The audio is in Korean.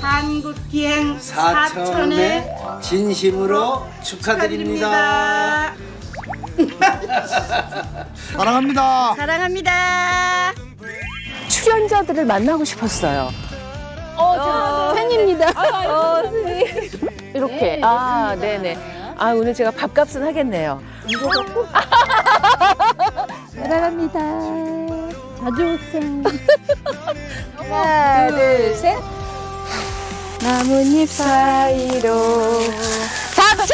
한국 기행 사천의 사천에 진심으로 축하드립니다. 사랑합니다. 사랑합니다. 출연자들을 만나고 싶었어요. 어, 어 저 네. 팬입니다. 아, 어, 선생님. 이렇게. 네, 아, 네네. 아, 오늘 제가 밥값은 하겠네요. 사랑합니다. 자주 오세요. 하나, 둘, 셋. 나뭇잎 사이로. 닥쳐!